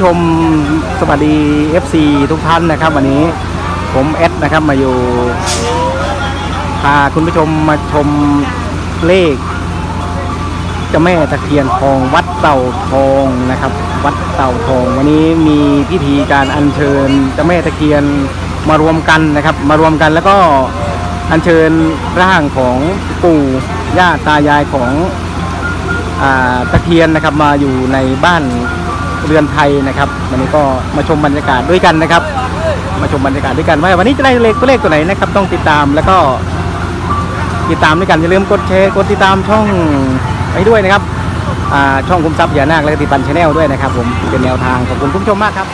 ชมสวัสดี FC ทุกท่านนะครับ วันนี้ผมเอสนะครับมาอยู่พาคุณผู้ชมมาชมเลขเจ้าแม่ตะเคียนทองวัดเต่าทองนะครับ วัดเต่าทอง วันนี้มีพิธีการอัญเชิญเจ้าแม่ตะเคียนมารวมกันนะครับ มารวมกันแล้วก็อัญเชิญร่างของปู่ย่าตายายของอตะเคียนนะครับมาอยู่ในบ้าน เรือนไทยนะครับ วันนี้ก็มาชมบรรยากาศด้วยกันนะครับ มาชมบรรยากาศด้วยกันว่าวันนี้จะได้เลขตัวเลขตัวไหนนะครับ ต้องติดตามแล้วก็ติดตามด้วยกันอย่าลืมกดแชร์กดติดตามช่องไปด้วยนะครับช่องคุ้มทรัพย์อย่านาคและติดปันชาแนลด้วยนะครับ ผมเป็นแนวทางขอบคุณคุณผู้ชมมากครับ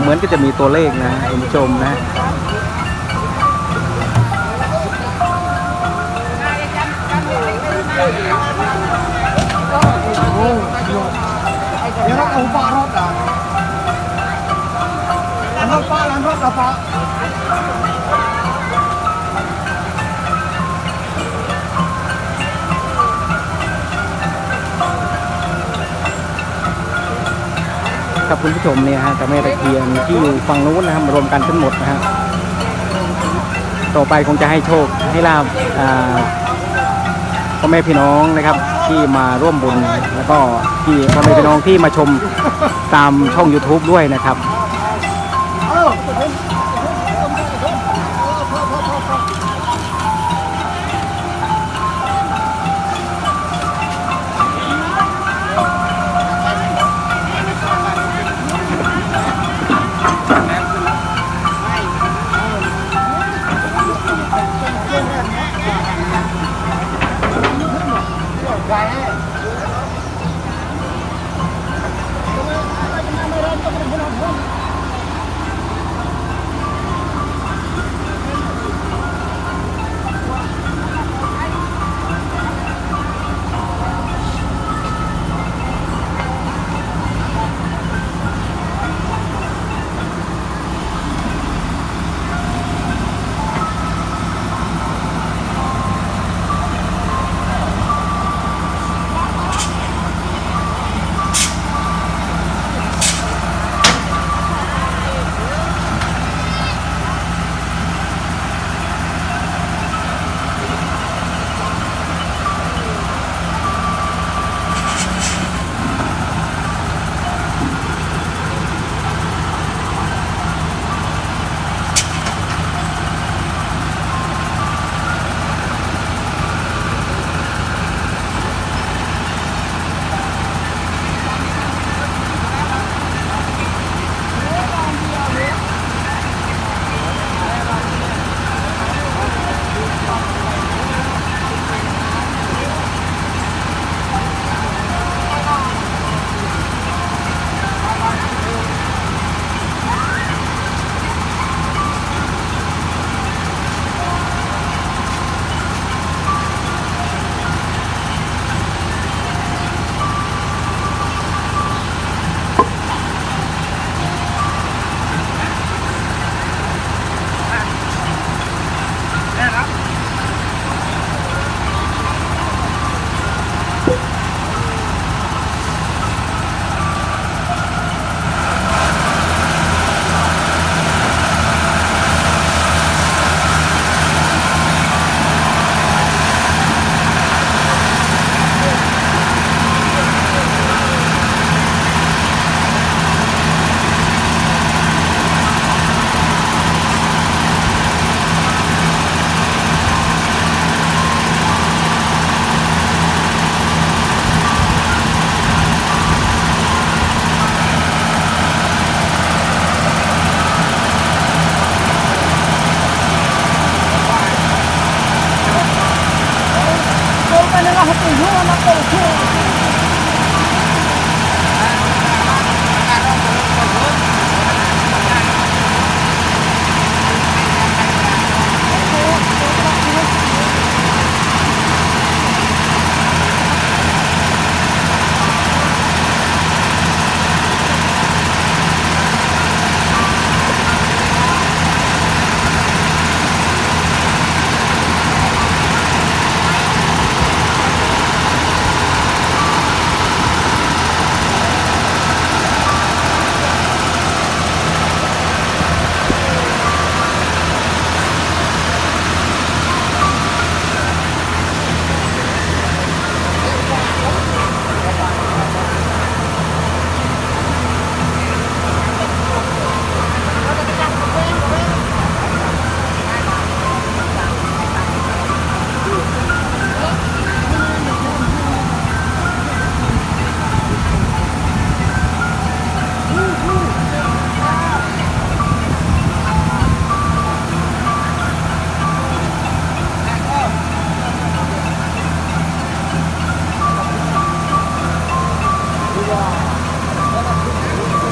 เหมือนก็จะมีตัวเลขนะคุณผู้ชมนะเอาปลาล้านรถเอาปลา ครับคุณผู้ชมเนี่ยฮะเจ้าแม่ตะเคียนที่อยู่ฝั่งนู้นนะครับมารวมกันทั้งหมดนะฮะต่อไปคงจะให้โชคให้ลาบอ่าพ่อแม่พี่น้องนะครับที่มาร่วมบุญแล้วก็ที่พ่อแม่พี่น้องที่มาชมตามช่อง YouTube ด้วยนะครับ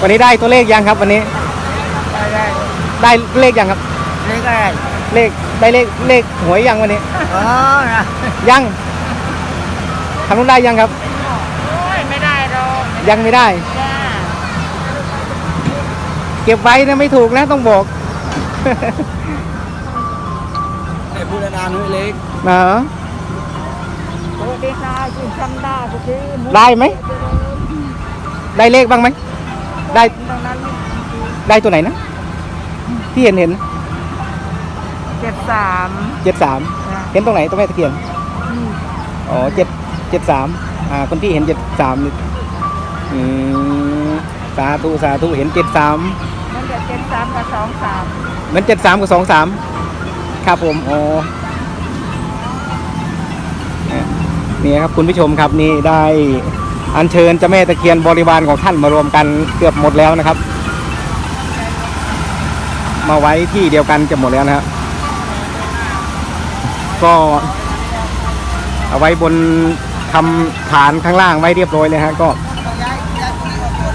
วันนี้ได้ตัวเลขยังครับ วันนี้ได้เลขยังครับนี่ก็เลขได้เลขเลขหวยยังวันนี้เออนะยังทำนู้นได้ยังครับ โอ้ยไม่ได้หรอกยังไม่ได้ จ้าเก็บไว้นะไม่ถูกนะต้องบอกไอ้ผู้นานนุ้ยเล็กนะสวัสดีค่ะคุณชันดาทุกทีได้ไหม ได้เลขบ้างไหม ได้ตรงนั้นได้ตัวไหนนะ ที่เห็นเห็นเจ็ดสามเจ็ดสามเห็นตรงไหนตรงแม่ตะเคียนอ๋อเจ็ดเจ็ดสามอ่าคนที่เห็นเจ็ดสามนี่อืมสาธุสาธุเห็นเจ็ดสามมันจะเจ็ดสามกับสองสามเหมือนเจ็ดสามกับสองสามครับผมอ๋อเนี่ยนี่ครับคุณผู้ชมครับนี่ได้ อัญเชิญเจ้าแม่ตะเคียนบริวารของท่านมารวมกันเกือบหมดแล้วนะครับ มาไว้ที่เดียวกันจะหมดแล้วนะครับก็เอาไว้บนทำฐานข้างล่างไว้เรียบร้อยเลยฮะก็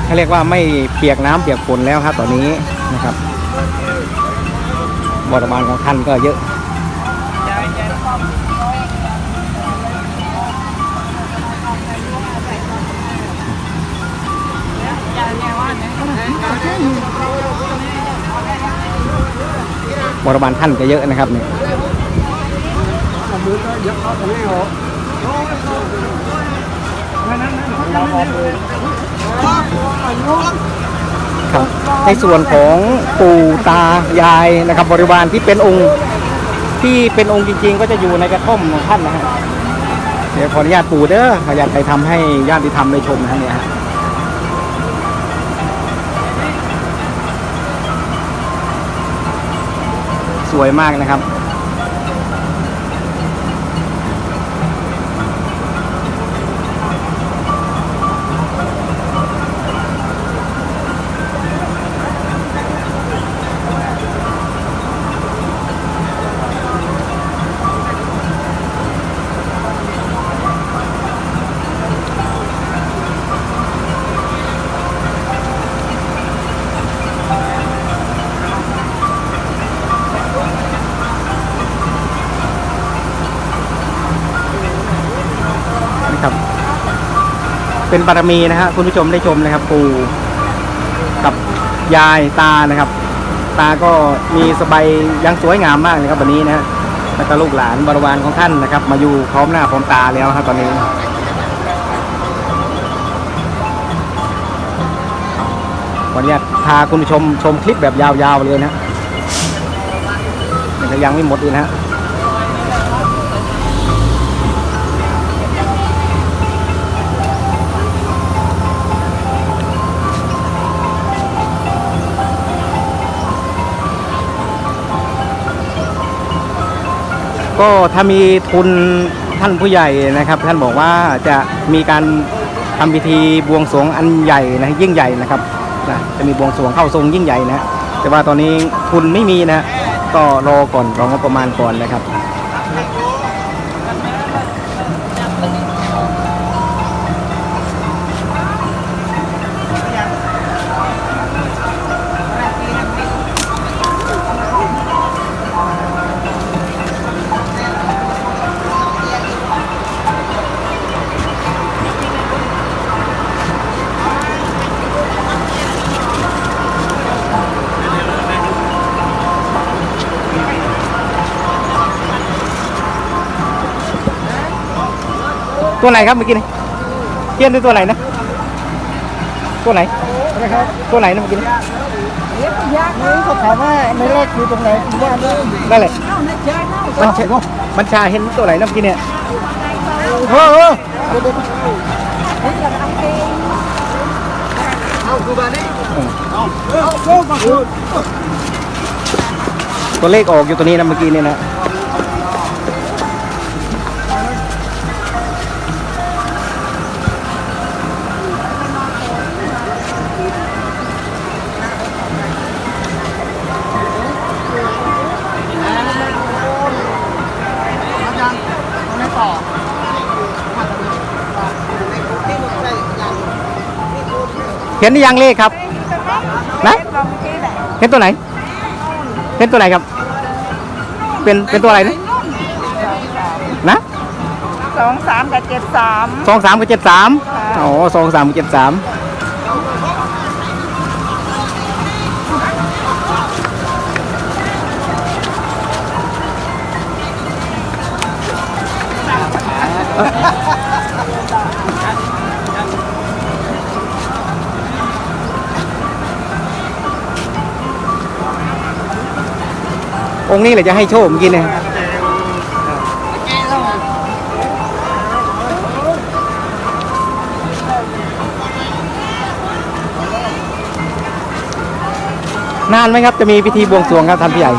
เขาเรียกว่าไม่เปียกน้ำเปียกฝนแล้วครับตอนนี้นะครับบริวารของท่านก็เยอะ บริวารท่านก็เยอะนะครับเนี่ยครับในส่วนของปู่ตายายนะครับบริวารที่เป็นองค์ที่เป็นองค์จริง ๆ ก็จะอยู่ในกระท่อมของท่านนะฮะเดี๋ยวขออนุญาตปู่เด้อขออนุญาตไปทำให้ญาติธรรมได้ชมนะฮะเนี่ย วยมากนะครับนะครับ เป็นบารมีนะฮะคุณผู้ชมได้ชมนะครับ ปู่กับยายตานะครับ ตาก็มีสบายยังสวยงามมากเลยครับวันนี้นะฮะแล้วก็ลูกหลานบริวารของท่านนะครับ มาอยู่พร้อมหน้าพร้อมตาแล้วครับตอนนี้วันนี้พาคุณผู้ชมชมคลิปแบบยาวๆเลยนะฮะยังไม่หมดเลยนะฮะ ก็ถ้ามีทุนท่านผู้ใหญ่นะครับ ท่านบอกว่าจะมีการทำพิธีบวงสรวงอันใหญ่นะยิ่งใหญ่นะครับนะจะมีบวงสรวงเข้าทรงยิ่งใหญ่นะแต่ว่าตอนนี้ทุนไม่มีนะก็รอก่อนรองบประมาณก่อนนะครับ ตัวไหนครับเมื่อกี้นี่เทียนด้วยตัวไหนนะ ตัวไหนนะครับตัวไหนนะเมื่อกี้นี้ยากนี่เขาถามว่าในแรกคือตรงไหนผมว่านี่นั่นแหละเข้าในใจเนาะบัญชาบัญชาเห็นตัวไหนนะเมื่อกี้เนี่ยเออเออนี่จะทำเองเอาคือบานี่เออเอาเอาเอามาคือตัวเลขออกอยู่ตัวนี้นะเมื่อกี้เนี่ยนะ ห็นหรือยังเลขครับนะลองที่ไหนเห็นตัวไหนเห็นตัวไหนครับ เป็นเป็นตัวอะไรนะนะสองสามกับเจ็ดสามสองสามกับเจ็ดสามค่ะอ๋อสองสามกับเจ็ดสาม องค์นี้แหละจะให้โชคเมื่อกี้เนี่ยนานไหมครับจะมีพิธีบวงสรวงครับท่านผู้ใหญ่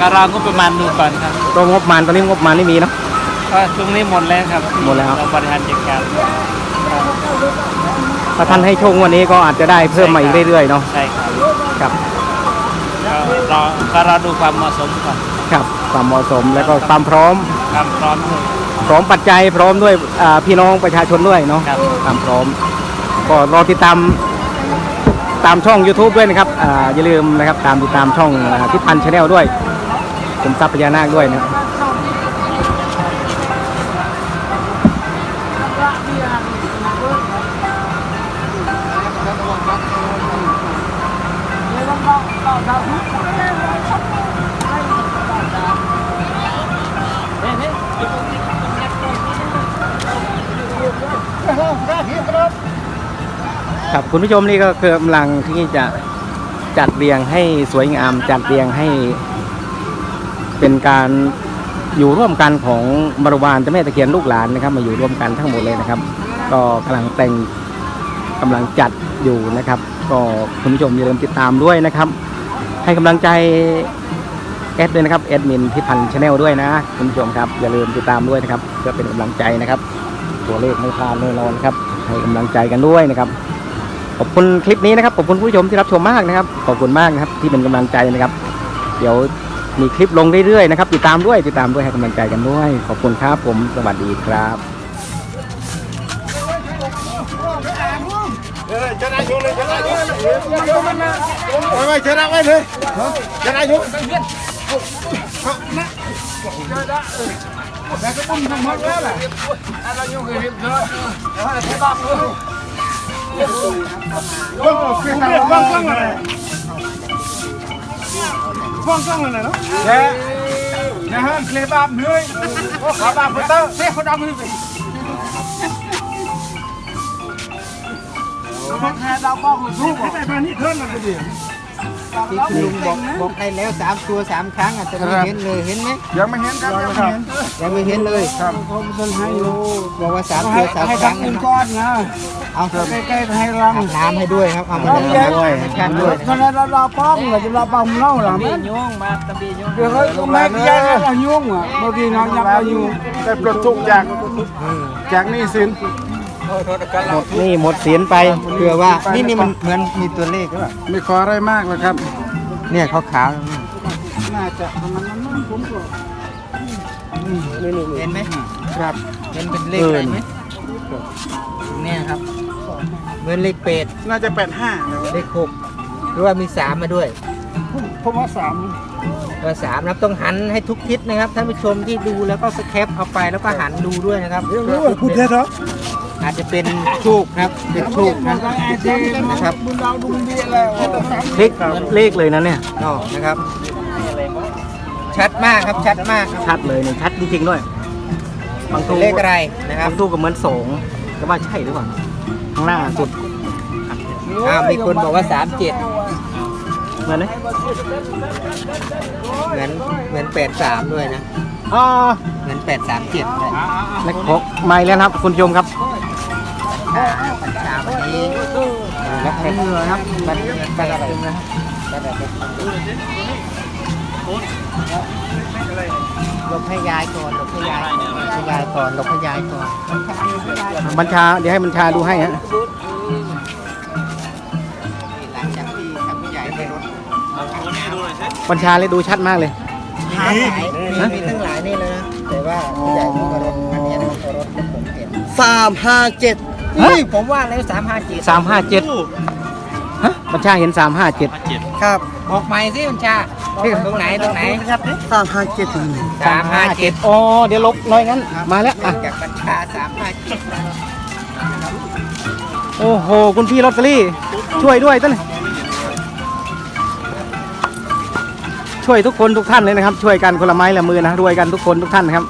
ก็รอก็ประมาณดูก่อนครับรองงบประมาณตอนนี้งบประมาณไม่มีเนาะก็ช่วงนี้หมดแล้วครับหมดแล้วครับเราบริหารจัดการถ้าท่านให้โชคงวันนี้ก็อาจจะได้เพิ่มมาอีกเรื่อยๆเนาะใช่ครับครับ ก็รอก็รอดูความเหมาะสมก่อนครับความเหมาะสมแล้วก็ความพร้อมความพร้อมด้วย พร้อมปัจจัยพร้อมด้วยอ่าพี่น้องประชาชนด้วยเนาะครับ ความพร้อม ก็รอติดตามตามช่อง YouTube ด้วยนะครับอ่าอย่าลืมนะครับตามติดตามช่องทิศพันธ์ชาแนลด้วยผมทรัพย์พญานาคด้วยนะครับ ครับคุณผู้ชมนี่ก็คือกำลังที่จะจัดเรียงให้สวยงาม จัดเรียงให้เป็นการอยู่ร่วมกันของบริวารเจ้าแม่ตะเคียนลูกหลานนะครับ มาอยู่ร่วมกันทั้งหมดเลยนะครับ ก็กำลังแต่งกำลังจัดอยู่นะครับ ก็คุณผู้ชมอย่าลืมติดตามด้วยนะครับ ให้กำลังใจแอดด้วยนะครับแอดมินที่พันธ์ชาแนลด้วยนะคุณผู้ชมครับอย่าลืมติดตามด้วยนะครับเพื่อเป็นกำลังใจนะครับ ตัวเลขไม่พลาดแน่นอนครับให้กำลังใจกันด้วยนะครับ ขอบคุณคลิปนี้นะครับขอบคุณผู้ชมที่รับชมมากนะครับขอบคุณมากนะครับที่เป็นกำลังใจนะครับ เดี๋ยวมีคลิปลงเรื่อยๆนะครับติดตามด้วยติดตามด้วยให้กำลังใจกันด้วย ขอบคุณครับผมสวัสดีครับจะได้ยุเลยจะได้ยุไว้ไว้จะได้ไว้เลยจะได้ยุแต่ก็ปุ้มทั้งหมดแล้วแหละเราอยู่กับฮิปเตอร์แล้วให้ได้บ้างด้วย ว่างก็คือว่างว่างอะไรว่างว่างอะไรเนาะแค่นะฮะเคลบาบเหนื่อยขอบาบเตอร์เสียคนดำมือไปแค่เราบอกลูกแต่มานี่เทิร์นมันก็ดีที่คุณลุงบอกบอกได้แล้วสามตัวสามครั้งอะแต่ไม่เห็นเลยเห็นไหมยังไม่เห็นครับยังไม่เห็นยังไม่เห็นเลยครับต้นให้โลบอกว่าสามตัวสามให้ครั้ทำงเงินก้อนนะ เอาใกล้ๆให้รังอาบน้ำให้ด้วยครับเอามาน้ำด้วยให้กันด้วยตอนนั้นเราป้องเราจะเราป้องเล่าหรอบียุ่งมาตะบียุ่งเดี๋ยวเฮ้ยแม่ที่ยายเรายุ่งอะบางทีน้องยังเรายุ่งแต่ปลดทุกจากจากนี่สินหมดหนี่หมดเสียนไปเพื่อว่านี่นี่มันเหมือนมีตัวเลขหรือเปล่าไม่ขออะไรมากหรอกครับ เนี่ยขาวขาวน่าจะประมาณนั้นผมก็ๆเห็นไหมครับเห็นเป็นเลขอะไรไหมเนี่ยครับ เหมือนเลขเป็ดน่าจะแปดห้าเลขหกหรือว่ามีสามมาด้วยผมว่าสามตัวสามนะครับต้องหันให้ทุกทิศนะครับท่านผู้ชมที่ดูแล้วก็สแคปเอาไปแล้วก็หันดูด้วยนะครับพูดเท็จเหรออาจจะเป็นโชคนะครับเป็นโชคนะนะครับบุญเราดูดีแล้วเลขเลขเลยนะเนี่ยนอกนะครับ ชัดมากครับชัดมากครับชัดเลยเนี่ยชัดจริงๆด้วยบางทูเลขอะไรนะครับบางทูก็เหมือนสองแต่ว่าใช่หรือเปล่าข้าง หน้าสุดอ้าวมีคนบอกว่าสามเจ็ดเหมือนไหมเหมือนเหมือนแปดสามด้วยนะอ๋อเหมือนแปดสามเจ็ดเลยเลขหกมาอีกแล้วนะครับ คุณผู้ชมครับอ่าปัญชาวันนี้รับเป็นเงินครับบันบันอะไรนะครับ บันอะไรหลบให้ยายก่อนหลบให้ยายก่อนหลบให้ยายก่อนหลบให้ยายก่อนบัญชาเดี๋ยวให้บัญชาดูให้ฮะหลังจากที่ทางผู้ใหญ่ไปรถบัญชาเลยดูชัดมากเลยหาหลายมีมีตั้งหลายนี่เลยนะแต่ว่าผู้ใหญ่ดูกับรถอันนี้มันกับรถที่ผมเห็นสามห้าเจ็ดฮะนี่ผมว่าแล้วสามห้าเจ็ดสามห้าเจ็ดฮะ บัญชาเห็นสามห้าเจ็ดครับบอกใหม่สิคุณชาตรงไหนตรงไหนสามห้าเจ็ดสามห้าเจ็ดอ๋อเดี๋ยวลบน้อยงั้น มาแล้วอะจากบัญชาสามห้าเจ็ดโอ้โห คุณพี่ลอตเตอรี่ ช่วยด้วยต้นช่วยทุกคนทุกท่านเลยนะครับ ช่วยกันคนละไม้ละมือนะรวยกันทุกคนทุกท่านนะครับ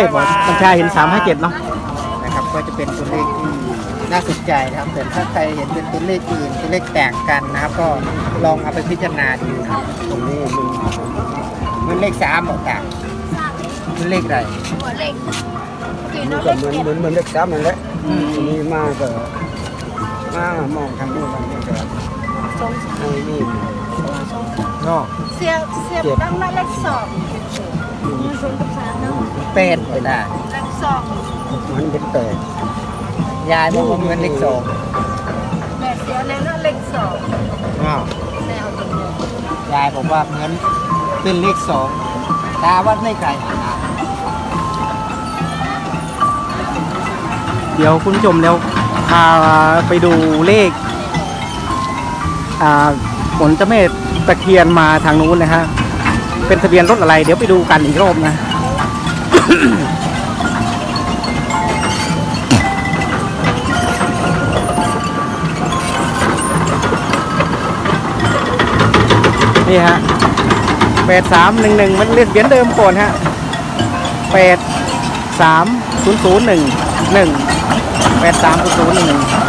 ใช่ป่ะบัญชาเห็นสามห้าเจ็ดเนาะนะครับก็จะเป็นตัวเลขที่น่าสนใจนะครับแต่ถ้าใครเห็นเป็นตัวเลขอื่นตัวเลขแตกกันนะครับ ก็ลองเอาไปพิจารณาดูครับตรงนี้มันมันเลขสามบอกต่างมันเลขอะไรมันก็เหมือนเหมือนเหมือนเล็กสามนั่นแหละทีนี้มาก็มามองทางนู้นทางนี้ก็ไอ้นี่เนาะเสียบเสียบตั้งมาเลขสอง มีศูนย์กับสามเนาะเป็นไปได้เลขสองมันเป็นแปดยายบอกว่าเหมือนเลขสองแม่เสียแล้วเนาะเลขสองอ้าวแม่เอาตรงนี้ยายบอกว่าเหมือนเป็นเลขสองตาวัดไม่ไกลนะเดี๋ยวคุณผู้ชมเดี๋ยวพาไปดูเลข อ่าผลเจ้าแม่ตะเคียนมาทางนู้นนะฮะ เป็นทะเบียนรถอะไร เดี๋ยวไปดูกันอีกรอบนะนี่ฮะแปดสามหนึ่งหนึ่งมันเรียกเบียนเดิมก่อนฮะแปดสามศูนย์ศูนย์หนึ่งหนึ่งแปดสามศูนย์ศูนย์หนึ่งหนึ่ง